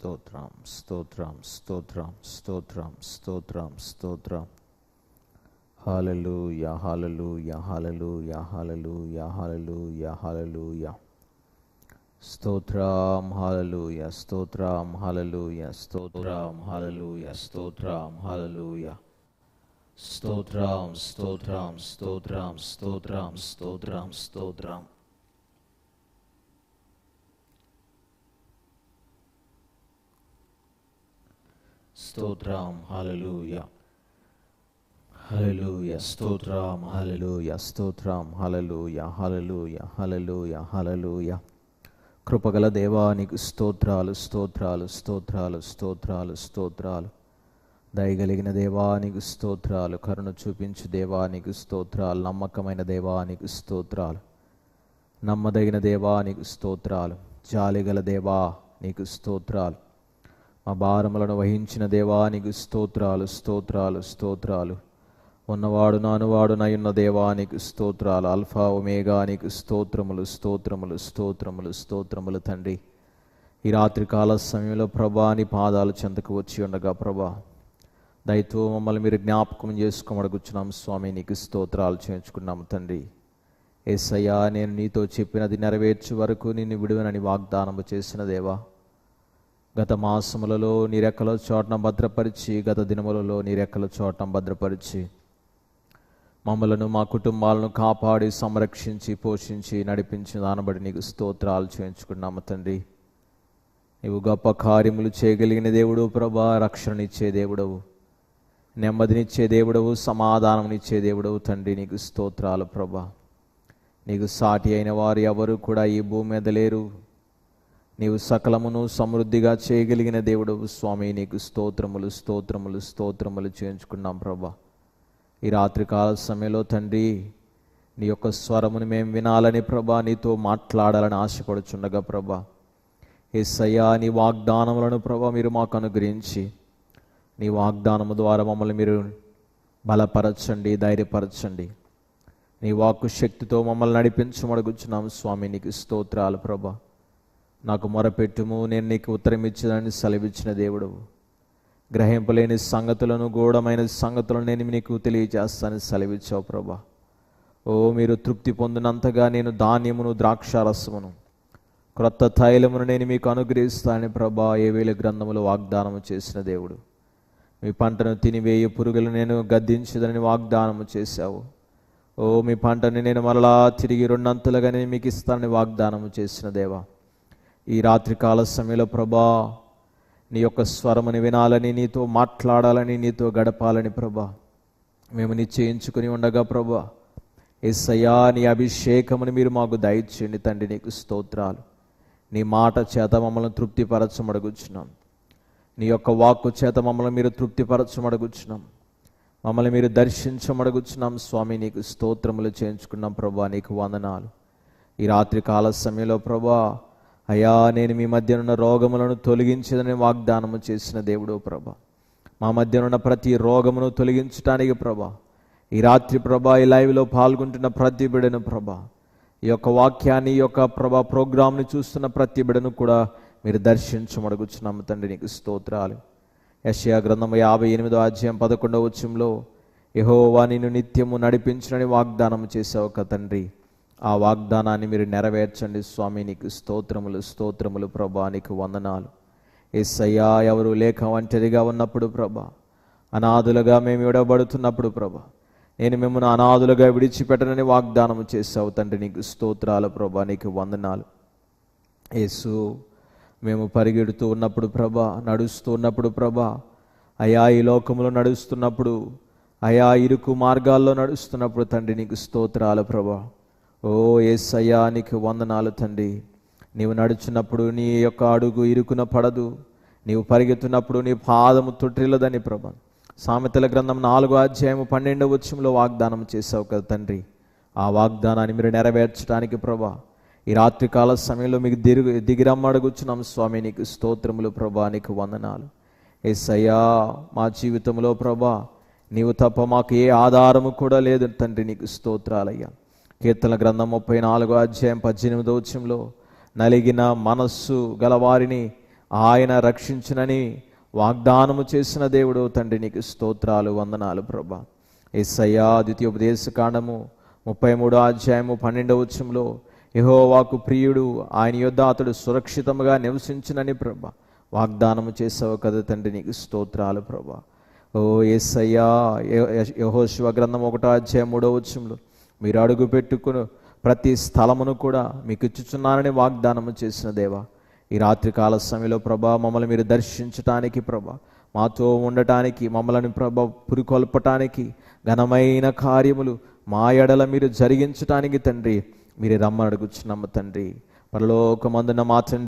స్తోత్రం స్తోత్రం స్తోత్రం స్తోత్రం స్తోత్రం స్తోత్రం హాలలు యాహాలలు యాహాలలు యాహాలలు యాహాలలు యాహాలలు యా స్తోత్రం హాలలు యా స్తోత్రం హాలలు యా స్తోత్రం హాలలు యా స్తోత్రం హాలలు యా స్తోత్రం స్తోత్రం స్తోత్రం. హలలుయ హలలుయ స్తోత్రం. హలలుయ స్తోత్రం. హలలుయ హలలుయ హలలుయ హలలుయ కృపగల దేవానికి స్తోత్రాలు స్తోత్రాలు స్తోత్రాలు స్తోత్రాలు స్తోత్రాలు. దయగలిగిన దేవానికి స్తోత్రాలు. కరుణ చూపించు దేవానికి స్తోత్రాలు. నమ్మకమైన దేవానికి స్తోత్రాలు. నమ్మదగిన దేవానికి స్తోత్రాలు. జాలిగల దేవా నీకు స్తోత్రాలు. మా భారములను వహించిన దేవానికి స్తోత్రాలు స్తోత్రాలు స్తోత్రాలు. ఉన్నవాడు నానువాడు నయున్న దేవానికి స్తోత్రాలు. అల్ఫా ఒమేగానికి స్తోత్రములు స్తోత్రములు స్తోత్రములు స్తోత్రములు తండ్రి. ఈ రాత్రి కాల సమయంలో ప్రభాని పాదాలు చెంతకు వచ్చి ఉండగా ప్రభా దయతో మమ్మల్ని మీరు జ్ఞాపకం చేసుకోమడుగుచున్నాం స్వామి. నీకు స్తోత్రాలు చేయించుకున్నాము తండ్రి. ఏసయ్యా నేను నీతో చెప్పినది నెరవేర్చు వరకు నిన్ను విడువనని వాగ్దానము చేసిన దేవా గత మాసములలో నీరెక్కల చోటన భద్రపరిచి గత దినములలో నీరెక్కల చోటన భద్రపరిచి మమ్మలను మా కుటుంబాలను కాపాడి సంరక్షించి పోషించి నడిపించి దానబడి నీకు స్తోత్రాలు చేయించుకున్నాము తండ్రి. నీవు గొప్ప కార్యములు చేయగలిగిన దేవుడు ప్రభా రక్షణనిచ్చే దేవుడవు నెమ్మదినిచ్చే దేవుడవు సమాధానమునిచ్చే దేవుడవు తండ్రి నీకు స్తోత్రాలు ప్రభా. నీకు సాటి అయిన వారు ఎవరు కూడా ఈ భూమి మీద లేరు. నీవు సకలమును సమృద్ధిగా చేయగలిగిన దేవుడవు స్వామి నీకు స్తోత్రములు స్తోత్రములు స్తోత్రములు చేయించుకున్నాం ప్రభా. ఈ రాత్రికాల సమయంలో తండ్రి నీ యొక్క స్వరమును మేము వినాలని ప్రభా నీతో మాట్లాడాలని ఆశపడుచుండగా ప్రభా. ఏసయ్యా నీ వాగ్దానములను ప్రభా మీరు మాకు అనుగ్రహించి నీ వాగ్దానము ద్వారా మమ్మల్ని మీరు బలపరచండి ధైర్యపరచండి. నీ వాక్కు శక్తితో మమ్మల్ని నడిపించమడుగుచున్నాం స్వామి నీకు స్తోత్రాలు ప్రభా. నాకు మొరపెట్టుము నేను నీకు ఉత్తరం ఇచ్చేదాన్ని సెలవిచ్చిన దేవుడు. గ్రహింపలేని సంగతులను గూఢమైన సంగతులను నేను నీకు తెలియజేస్తానని సెలవిచ్చావు ప్రభా. ఓ మీరు తృప్తి పొందినంతగా నేను ధాన్యమును ద్రాక్షారసమును క్రొత్త తైలమును నేను మీకు అనుగ్రహిస్తానని ప్రభా ఏ గ్రంథములు వాగ్దానము చేసిన దేవుడు. మీ పంటను తినివేయ పురుగులు నేను గద్దించదని వాగ్దానము చేశావు. ఓ మీ పంటని నేను మరలా తిరిగి రెండంతలుగా నేను మీకు ఇస్తానని వాగ్దానము చేసిన దేవా. ఈ రాత్రికాల సమయంలో ప్రభా నీ యొక్క స్వరముని వినాలని నీతో మాట్లాడాలని నీతో గడపాలని ప్రభా మేము నిశ్చయించుకుని ఉండగా ప్రభా ఎస్సయ్యా నీ అభిషేకముని మీరు మాకు దయచేయండి తండ్రి నీకు స్తోత్రాలు. నీ మాట చేత మమ్మల్ని తృప్తిపరచమడుగుచున్నాం. నీ యొక్క వాక్కు చేత మమ్మల్ని మీరు తృప్తిపరచమడుగుచున్నాం. మమ్మల్ని మీరు దర్శించమడుగుచున్నాం. స్వామి నీకు స్తోత్రములు చేయించుకున్నాం ప్రభా నీకు వందనాలు. ఈ రాత్రి కాల సమయంలో ప్రభా అయ్యా నేను మీ మధ్యనున్న రోగములను తొలగించదని వాగ్దానము చేసిన దేవుడు ప్రభా. మా మధ్యనున్న ప్రతి రోగమును తొలగించటానికి ప్రభ. ఈ రాత్రి ప్రభ ఈ లైవ్లో పాల్గొంటున్న ప్రతి బిడను ప్రభ. ఈ యొక్క వాక్యాన్ని ఈ యొక్క ప్రభా ప్రోగ్రామ్ని చూస్తున్న ప్రతి బిడను కూడా మీరు దర్శించమడుగుచున్నాము తండ్రి నీకు స్తోత్రాలు. యషయా గ్రంథము యాభై ఎనిమిదో అధ్యాయం పదకొండవ వచ్చంలో యహోవా నిన్ను నిత్యము నడిపించునని వాగ్దానం చేసావు ఒక తండ్రి. ఆ వాగ్దానాన్ని మీరు నెరవేర్చండి. స్వామి నీకు స్తోత్రములు స్తోత్రములు ప్రభా నీకు వందనాలు. ఎస్సయ్యా ఎవరు లేక ఒంటరిగా ఉన్నప్పుడు ప్రభా అనాథులుగా మేము విడబడుతున్నప్పుడు ప్రభా నేను మిమ్మల్ని అనాథులుగా విడిచిపెట్టనని వాగ్దానం చేసావు తండ్రి నీకు స్తోత్రాలు ప్రభా నీకు వందనాలు. యేసు మేము పరిగెడుతూ ఉన్నప్పుడు ప్రభా నడుస్తూ ఉన్నప్పుడు ప్రభా అయా ఈ లోకంలో నడుస్తున్నప్పుడు అయా ఇరుకు మార్గాల్లో నడుస్తున్నప్పుడు తండ్రి నీకు స్తోత్రాలు ప్రభా ఓ ఎస్ అయ్యా నీకు వందనాలు తండ్రి. నీవు నడుచున్నప్పుడు నీ యొక్క అడుగు ఇరుకున పడదు. నీవు పరిగెత్తున్నప్పుడు నీ పాదము తొట్టిల్లదని ప్రభా. సామెతల గ్రంథం నాలుగో అధ్యాయము పన్నెండవ వచ్చంలో వాగ్దానం చేసావు కదా తండ్రి. ఆ వాగ్దానాన్ని మీరు నెరవేర్చడానికి ప్రభా. ఈ రాత్రికాల సమయంలో మీకు దిగు దిగిరమ్మడుగుచున్నాం స్వామి నీకు స్తోత్రములు ప్రభా నీకు వందనాలు. ఎస్సయ్యా మా జీవితంలో ప్రభా నీవు తప్ప మాకు ఏ ఆధారము కూడా లేదు తండ్రి నీకు స్తోత్రాలయ్యా. కీర్తన గ్రంథం ముప్పై నాలుగో అధ్యాయం పద్దెనిమిదో వచ్చంలో నలిగిన మనస్సు గలవారిని ఆయన రక్షించునని వాగ్దానము చేసిన దేవుడు తండ్రి నీకు స్తోత్రాలు వందనాలు ప్రభా. ఎస్సయ్యా ద్వితీయోపదేశ కాండము ముప్పై మూడో అధ్యాయము పన్నెండవ వచ్చంలో యహోవాకు ప్రియుడు ఆయన యొద్ద అతడు సురక్షితముగా నివసించునని ప్రభా. వాగ్దానము చేసావు కదా తండ్రి నీకు స్తోత్రాలు ప్రభా. ఓ ఎస్సయ్యా యహోశివ గ్రంథం ఒకటో అధ్యాయం మూడో వచ్చంలో మీరు అడుగు పెట్టుకుని ప్రతి స్థలమును కూడా మీకు ఇచ్చుచున్నానని వాగ్దానము చేసిన దేవా ఈ రాత్రి కాల సమయంలో ప్రభా మమ్మల్ని మీరు దర్శించటానికి ప్రభా మాతో ఉండటానికి మమ్మల్ని ప్రభ పురికొల్పటానికి ఘనమైన కార్యములు మా ఎడల మీరు జరిగించటానికి తండ్రి మీరు రమ్మని అడుగుచున్నాము తండ్రి. పరలోకమందున మా తండ్రి